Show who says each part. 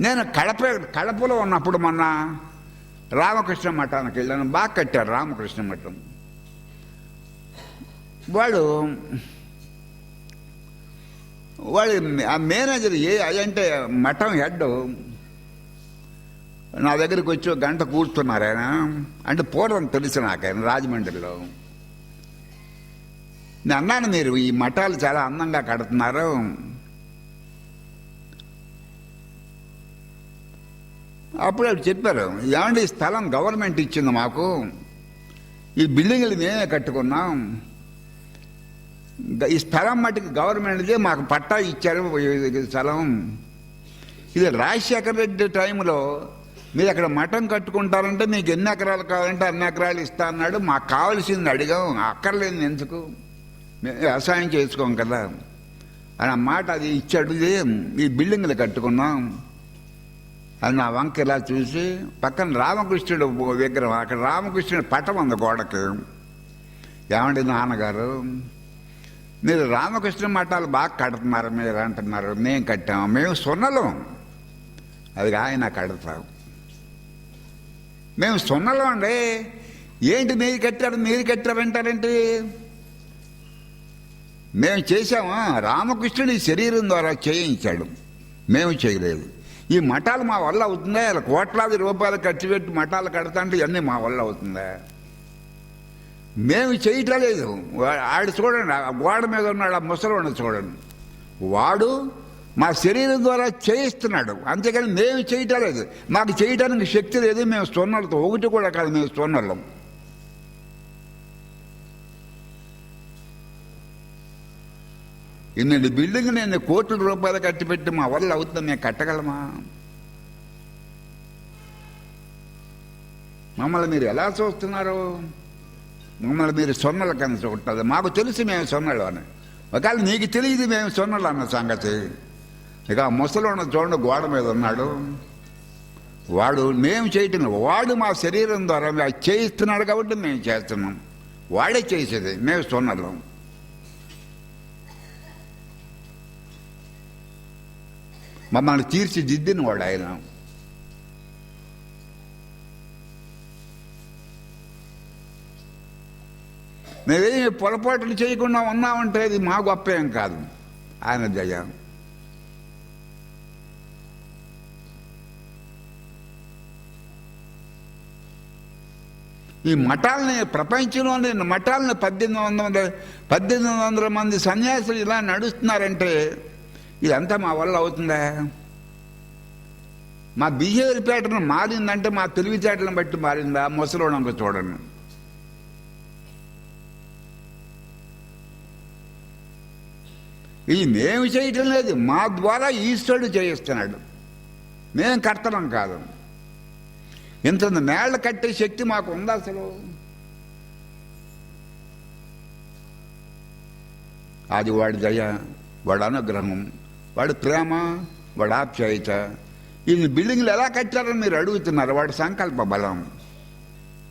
Speaker 1: నేను కడప కడపలో ఉన్నప్పుడు మొన్న రామకృష్ణ మఠానికి వెళ్ళాను. బాగా కట్టారు రామకృష్ణ మఠం. వాడు వాడు ఆ మేనేజర్ ఏ అంటే మఠం హెడ్ నా దగ్గరికి వచ్చి గంట కూర్చున్నారు ఆయన. అంటే పూర్వం తెలుసు నాకు ఆయన రాజమండ్రిలో. నేను అన్నాను మీరు ఈ మఠాలు చాలా అందంగా కడుతున్నారు. అప్పుడు వాళ్ళు చెప్పారు ఏమండి ఈ స్థలం గవర్నమెంట్ ఇచ్చింది మాకు. ఈ బిల్డింగ్లు మేమే కట్టుకున్నాం. ఈ స్థలం మటుకు గవర్నమెంట్దే మాకు పట్టా ఇచ్చారు స్థలం. ఇది రాజశేఖర రెడ్డి టైంలో మీరు అక్కడ మఠం కట్టుకుంటారంటే మీకు ఎన్ని ఎకరాలు కావాలంటే అన్ని ఎకరాలు ఇస్తా అన్నాడు. మాకు కావాల్సింది అడిగాం అక్కర్లేదు ఎందుకు? మేము వ్యవసాయం చేసుకోం కదా. అని మాట అది ఇచ్చాడు. ఈ బిల్డింగ్లు కట్టుకున్నాం. అది నా వంక ఇలా చూసి పక్కన రామకృష్ణుడు విగ్రహం అక్కడ రామకృష్ణుడు పటం ఉంది గోడకి. ఏమండి నాన్నగారు? మీరు రామకృష్ణ మఠాలు బాగా కడుతున్నారు మీరు అంటున్నారు. మేము కట్టాము మేము సున్నలం. అది ఆయన కడతాం. మేము సున్నలం అండి. ఏంటి మీరు కట్టారు మీరు కట్టారంటారేంటి? మేము చేశామా? రామకృష్ణుడి శరీరం ద్వారా చేయించాడు. మేము చేయలేదు. ఈ మఠాలు మా వల్ల అవుతుందా? ఇలా కోట్లాది రూపాయలు ఖర్చు పెట్టి మఠాలు కడతాంటే ఇవన్నీ మా వల్ల అవుతుందా? మేము చేయటం లేదు ఆడు చూడండి ఆ గోడ మీద ఉన్నాడు ఆ ముసలోడు చూడండి. వాడు మా శరీరం ద్వారా చేయిస్తున్నాడు. అంతేకాని మేము చేయటం లేదు మాకు చేయటానికి శక్తి లేదు. మేము సొన్నలతో ఒకటి కూడా కాదు మేము సొన్నలం. ఇన్నటి బిల్డింగ్ నేను కోట్ల రూపాయలు కట్టిపెట్టి మా వల్ల అవుతుంది? మేము కట్టగలమా? మమ్మల్ని మీరు ఎలా చూస్తున్నారు? మమ్మల్ని మీరు సొన్నలు కింద చూడదు మాకు తెలిసి మేము సొన్నలు అని. ఒకవేళ నీకు తెలియదు మేము సొన్నలు అన్న సంగతి. ఇక ఆ ముసలోడు చూడండి గోడ మీద ఉన్నాడు. వాడు మేము చేయటం వాడు మా శరీరం ద్వారా చేయిస్తున్నాడు కాబట్టి మేము చేస్తున్నాం. వాడే చేసేది మేము సొన్నలం మమ్మల్ని తీర్చిదిద్దిన వాడు ఆయన. మేమేమి పొరపాట్లు చేయకుండా ఉన్నామంటే ఇది మా గొప్ప ఏం కాదు. ఆయన దయ. ఈ మఠాలని ప్రపంచంలోని మఠాలను పద్దెనిమిది వందల పద్దెనిమిది వందల మంది సన్యాసులు ఇలా నడుస్తున్నారంటే ఇదంతా మా వల్ల అవుతుందా? మా బిహేవియర్ ప్యాటర్న్ మారిందంటే మా తెలివితేటలను బట్టి మారిందా? ముసలోడంక చూడండి. ఇది మేము చేయటం లేదు. మా ద్వారా ఈశ్వరుడు చేయిస్తున్నాడు. మేము కర్తనం కాదు. ఇంత నేళ్ళ కట్టే శక్తి మాకు ఉందా అసలు? అది వాడి దయ వాడు అనుగ్రహం. వాడు ప్రేమ వాడు ఆప్యాయత ఈ బిల్డింగ్లు ఎలా కట్టారని మీరు అడుగుతున్నారు? వాడు సంకల్ప బలం.